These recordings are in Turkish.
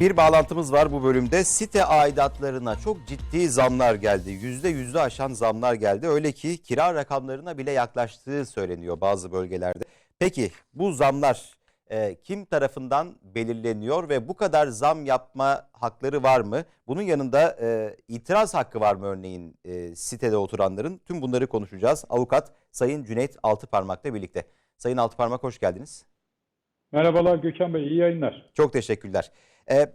Bir bağlantımız var bu bölümde. Site aidatlarına çok ciddi zamlar geldi. Yüzde yüzde aşan zamlar geldi. Öyle ki kira rakamlarına bile yaklaştığı söyleniyor bazı bölgelerde. Peki bu zamlar e, kim tarafından belirleniyor ve bu kadar zam yapma hakları var mı? Bunun yanında e, itiraz hakkı var mı örneğin e, sitede oturanların? Tüm bunları konuşacağız. Avukat Sayın Cüneyt Altıparmak'la birlikte. Sayın Altıparmak hoş geldiniz. Merhabalar Gökhan Bey, iyi yayınlar. Çok teşekkürler. Ee,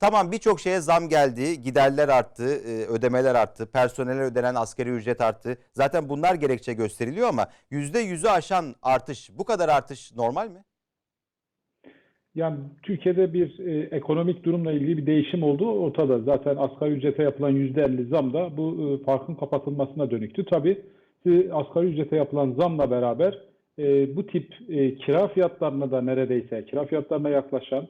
tamam birçok şeye zam geldi, giderler arttı, e, ödemeler arttı, personele ödenen asgari ücret arttı. Zaten bunlar gerekçe gösteriliyor ama yüzde yüzü aşan artış, bu kadar artış normal mi? Yani Türkiye'de bir e, ekonomik durumla ilgili bir değişim olduğu ortada. Zaten asgari ücrete yapılan %50 zam da bu e, farkın kapatılmasına dönüktü. Tabii e, asgari ücrete yapılan zamla beraber e, bu tip e, kira fiyatlarına da neredeyse, kira fiyatlarına yaklaşan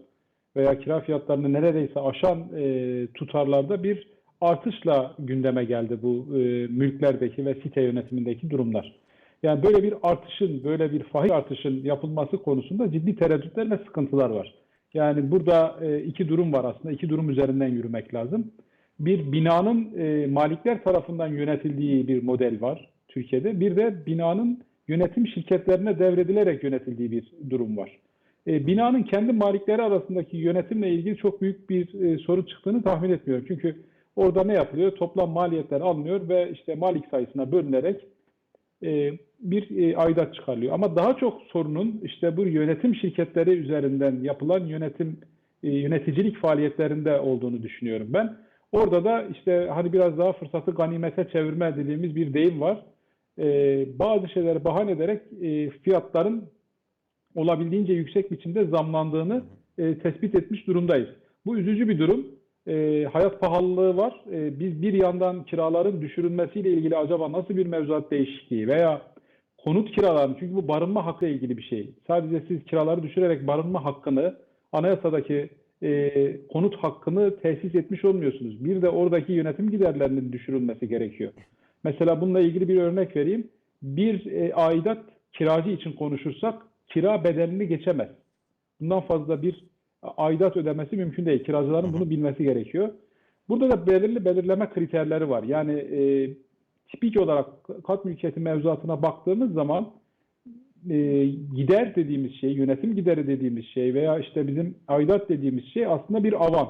veya kira fiyatlarını neredeyse aşan e, tutarlarda bir artışla gündeme geldi bu e, mülklerdeki ve site yönetimindeki durumlar. Yani böyle bir artışın, böyle bir fahiş artışın yapılması konusunda ciddi tereddütler ve sıkıntılar var. Yani burada e, iki durum var aslında. iki durum üzerinden yürümek lazım. Bir binanın e, malikler tarafından yönetildiği bir model var Türkiye'de. Bir de binanın yönetim şirketlerine devredilerek yönetildiği bir durum var. E, binanın kendi malikleri arasındaki yönetimle ilgili çok büyük bir e, sorun çıktığını tahmin etmiyorum. Çünkü orada ne yapılıyor? Toplam maliyetler alınıyor ve işte malik sayısına bölünerek e, bir e, aidat çıkarılıyor. Ama daha çok sorunun işte bu yönetim şirketleri üzerinden yapılan yönetim yöneticilik faaliyetlerinde olduğunu düşünüyorum ben. Orada da işte hani biraz daha fırsatı ganimete çevirme dediğimiz bir deyim var. E, bazı şeyleri bahane ederek e, fiyatların olabildiğince yüksek biçimde zamlandığını e, tespit etmiş durumdayız. Bu üzücü bir durum. E, hayat pahalılığı var. E, biz bir yandan kiraların düşürülmesiyle ilgili acaba nasıl bir mevzuat değişikliği veya konut kiralarını çünkü bu barınma hakkı ile ilgili bir şey. Sadece siz kiraları düşürerek barınma hakkını anayasadaki e, konut hakkını tesis etmiş olmuyorsunuz. Bir de oradaki yönetim giderlerinin düşürülmesi gerekiyor. Mesela bununla ilgili bir örnek vereyim. Bir e, aidat kiracı için konuşursak kira bedelini geçemez. Bundan fazla bir aidat ödemesi mümkün değil. Kiracıların bunu bilmesi gerekiyor. Burada da belirli belirleme kriterleri var. Yani e, tipik olarak kat mülkiyeti mevzuatına baktığımız zaman e, gider dediğimiz şey, yönetim gideri dediğimiz şey veya işte bizim aidat dediğimiz şey aslında bir avans.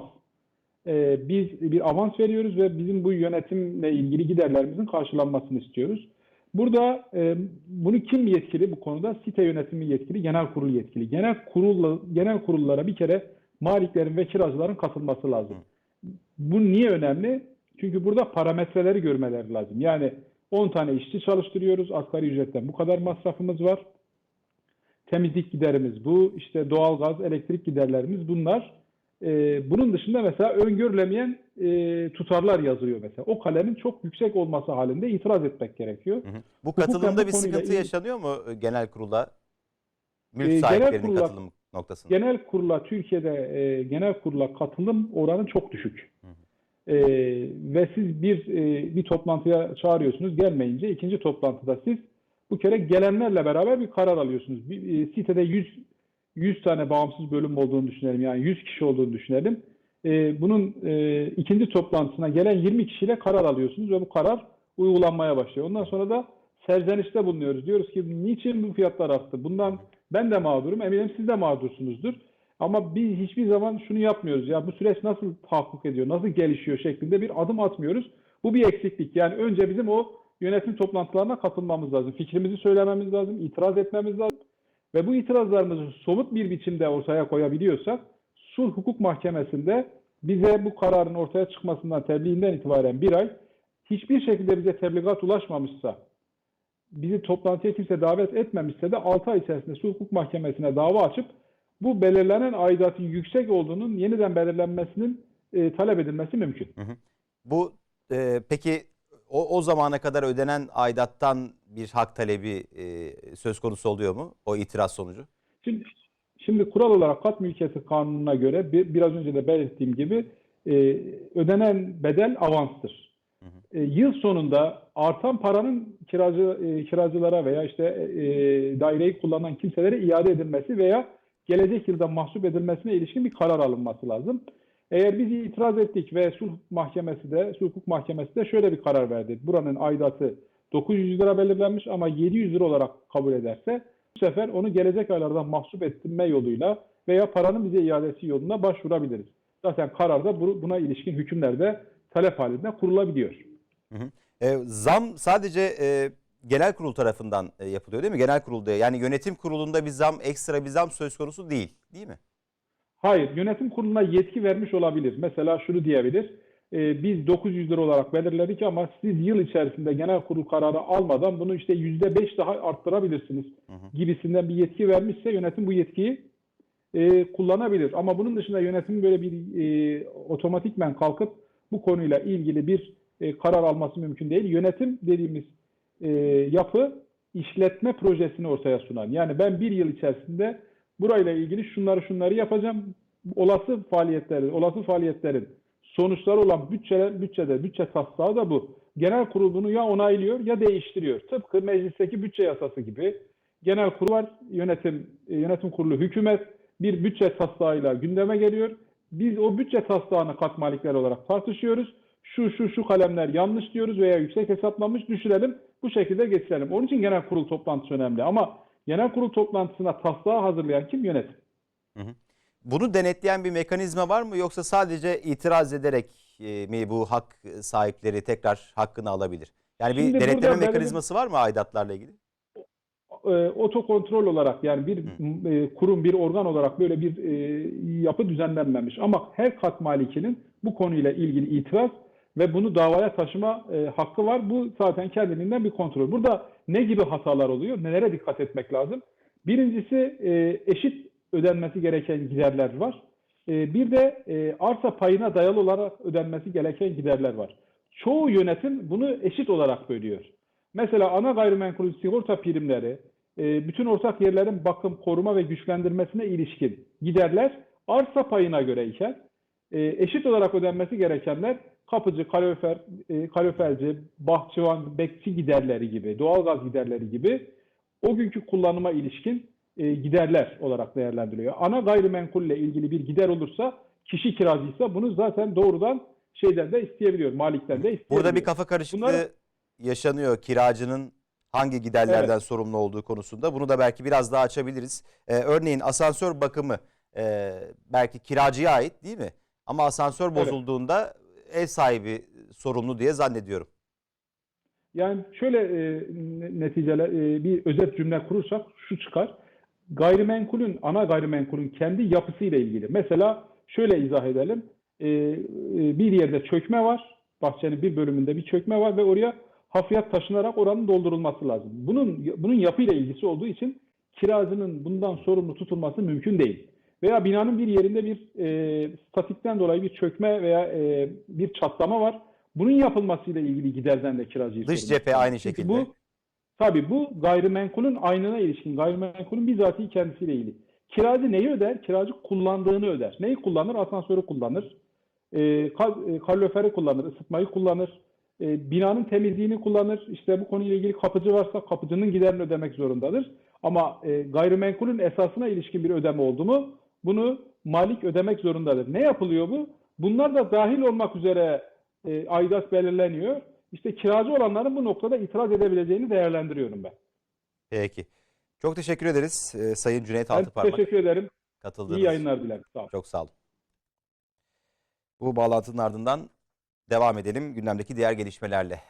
E, biz bir avans veriyoruz ve bizim bu yönetimle ilgili giderlerimizin karşılanmasını istiyoruz. Burada e, bunu kim yetkili bu konuda? Site yönetimi yetkili, genel kurul yetkili. Genel kurul genel kurullara bir kere maliklerin ve kiracıların katılması lazım. Bu niye önemli? Çünkü burada parametreleri görmeleri lazım. Yani 10 tane işçi çalıştırıyoruz. Asgari ücretten bu kadar masrafımız var. Temizlik giderimiz bu. işte doğalgaz, elektrik giderlerimiz bunlar. Ee, bunun dışında mesela öngörülemeyen e, tutarlar yazıyor mesela. O kalemin çok yüksek olması halinde itiraz etmek gerekiyor. Hı hı. Bu katılımda bir sıkıntı yaşanıyor mu e, genel kurula? Mülk Ee, genel sahiplerinin kurula- katılım noktasında. Genel kurula Türkiye'de e, genel kurula katılım oranı çok düşük. Hı hı. E, ve siz bir e, bir toplantıya çağırıyorsunuz gelmeyince ikinci toplantıda siz bu kere gelenlerle beraber bir karar alıyorsunuz. Bir, e, sitede 100 100 tane bağımsız bölüm olduğunu düşünelim. Yani 100 kişi olduğunu düşünelim. E, bunun e, ikinci toplantısına gelen 20 kişiyle karar alıyorsunuz ve bu karar uygulanmaya başlıyor. Ondan sonra da serzenişte bulunuyoruz. Diyoruz ki niçin bu fiyatlar arttı? Bundan ben de mağdurum, eminim siz de mağdursunuzdur. Ama biz hiçbir zaman şunu yapmıyoruz. Ya bu süreç nasıl tahakkuk ediyor, nasıl gelişiyor şeklinde bir adım atmıyoruz. Bu bir eksiklik. Yani önce bizim o yönetim toplantılarına katılmamız lazım. Fikrimizi söylememiz lazım, itiraz etmemiz lazım. Ve bu itirazlarımızı somut bir biçimde ortaya koyabiliyorsak, sulh hukuk mahkemesinde bize bu kararın ortaya çıkmasından tebliğinden itibaren bir ay hiçbir şekilde bize tebligat ulaşmamışsa, bizi toplantıya kimse davet etmemişse de 6 ay içerisinde sulh hukuk mahkemesine dava açıp bu belirlenen aidatın yüksek olduğunun yeniden belirlenmesinin e, talep edilmesi mümkün. Hı hı. Bu e, peki o, o zamana kadar ödenen aidattan bir hak talebi e, söz konusu oluyor mu o itiraz sonucu? Şimdi, şimdi kural olarak kat mülkiyeti kanununa göre bir, biraz önce de belirttiğim gibi e, ödenen bedel avanstır. Hı hı. E, yıl sonunda artan paranın kiracı e, kiracılara veya işte e, daireyi kullanan kimselere iade edilmesi veya gelecek yılda mahsup edilmesine ilişkin bir karar alınması lazım. Eğer biz itiraz ettik ve sulh mahkemesi de, sulh hukuk mahkemesi de şöyle bir karar verdi. Buranın aidatı 900 lira belirlenmiş ama 700 lira olarak kabul ederse bu sefer onu gelecek aylardan mahsup ettirme yoluyla veya paranın bize iadesi yolunda başvurabiliriz. Zaten kararda bu- buna ilişkin hükümlerde talep halinde kurulabiliyor. E, zam sadece e, genel kurul tarafından e, yapılıyor değil mi? Genel kurulda yani yönetim kurulunda bir zam, ekstra bir zam söz konusu değil, değil mi? Hayır, yönetim kuruluna yetki vermiş olabilir. Mesela şunu diyebilir. E, biz 900 lira olarak belirledik ama siz yıl içerisinde genel kurul kararı almadan bunu işte %5 daha arttırabilirsiniz gibisinden bir yetki vermişse yönetim bu yetkiyi e, kullanabilir. Ama bunun dışında yönetimin böyle bir e, otomatikmen kalkıp bu konuyla ilgili bir e, karar alması mümkün değil. Yönetim dediğimiz e, yapı işletme projesini ortaya sunar. Yani ben bir yıl içerisinde burayla ilgili şunları şunları yapacağım. Olası faaliyetleri, olası faaliyetlerin sonuçları olan bütçeler, bütçede, bütçe taslağı da bu. Genel kurul bunu ya onaylıyor ya değiştiriyor. Tıpkı meclisteki bütçe yasası gibi. Genel kurul var, yönetim, e, yönetim kurulu, hükümet bir bütçe taslağıyla gündeme geliyor. Biz o bütçe taslağını katmalikler olarak tartışıyoruz. Şu şu şu kalemler yanlış diyoruz veya yüksek hesaplanmış düşürelim. Bu şekilde geçirelim. Onun için genel kurul toplantısı önemli. Ama genel kurul toplantısına taslağı hazırlayan kim? Yönetim. Bunu denetleyen bir mekanizma var mı yoksa sadece itiraz ederek e, mi bu hak sahipleri tekrar hakkını alabilir? Yani bir Şimdi burada denetleme belirli- mekanizması var mı aidatlarla ilgili? e, otokontrol olarak yani bir e, kurum, bir organ olarak böyle bir e, yapı düzenlenmemiş. Ama her kat malikinin bu konuyla ilgili itiraz ve bunu davaya taşıma e, hakkı var. Bu zaten kendiliğinden bir kontrol. Burada ne gibi hatalar oluyor? Nelere dikkat etmek lazım? Birincisi e, eşit ödenmesi gereken giderler var. E, bir de e, arsa payına dayalı olarak ödenmesi gereken giderler var. Çoğu yönetim bunu eşit olarak bölüyor. Mesela ana gayrimenkul sigorta primleri, e, bütün ortak yerlerin bakım, koruma ve güçlendirmesine ilişkin giderler arsa payına göre iken e, eşit olarak ödenmesi gerekenler kapıcı, kalorifer, e, kaloriferci, bahçıvan, bekçi giderleri gibi, doğalgaz giderleri gibi o günkü kullanıma ilişkin e, giderler olarak değerlendiriliyor. Ana gayrimenkulle ilgili bir gider olursa, kişi kiracıysa bunu zaten doğrudan şeyden de isteyebiliyor, malikten de isteyebiliyor. Burada bir kafa karışıklığı Bunları- yaşanıyor kiracının hangi giderlerden sorumlu olduğu konusunda. Bunu da belki biraz daha açabiliriz. Ee, örneğin asansör bakımı e, belki kiracıya ait değil mi? Ama asansör Evet. bozulduğunda ev sahibi sorumlu diye zannediyorum. Yani şöyle e, ne- neticeler e, bir özet cümle kurursak şu çıkar. Gayrimenkulün ana gayrimenkulün kendi yapısıyla ilgili. Mesela şöyle izah edelim. E, e, bir yerde çökme var. Bahçenin bir bölümünde bir çökme var ve oraya hafriyat taşınarak oranın doldurulması lazım. Bunun bunun yapıyla ilgisi olduğu için kiracının bundan sorumlu tutulması mümkün değil. Veya binanın bir yerinde bir e, statikten dolayı bir çökme veya e, bir çatlama var. Bunun yapılmasıyla ilgili giderden de kiracıyı Dış cephe aynı Çünkü şekilde. Bu, tabii bu gayrimenkulün aynına ilişkin, gayrimenkulün bizatihi kendisiyle ilgili. Kiracı neyi öder? Kiracı kullandığını öder. Neyi kullanır? Asansörü kullanır. E, kal, e, kaloriferi kullanır, ısıtmayı kullanır. E, binanın temizliğini kullanır. İşte bu konuyla ilgili kapıcı varsa kapıcının giderini ödemek zorundadır. Ama e, gayrimenkulün esasına ilişkin bir ödeme oldu mu bunu malik ödemek zorundadır. Ne yapılıyor bu? Bunlar da dahil olmak üzere e, aidat belirleniyor. İşte kiracı olanların bu noktada itiraz edebileceğini değerlendiriyorum ben. Peki. Çok teşekkür ederiz e, Sayın Cüneyt Ben Altıparmak. teşekkür ederim. Katıldığınız İyi yayınlar dilerim. Sağ olun. Çok sağ olun. Bu bağlantının ardından devam edelim gündemdeki diğer gelişmelerle.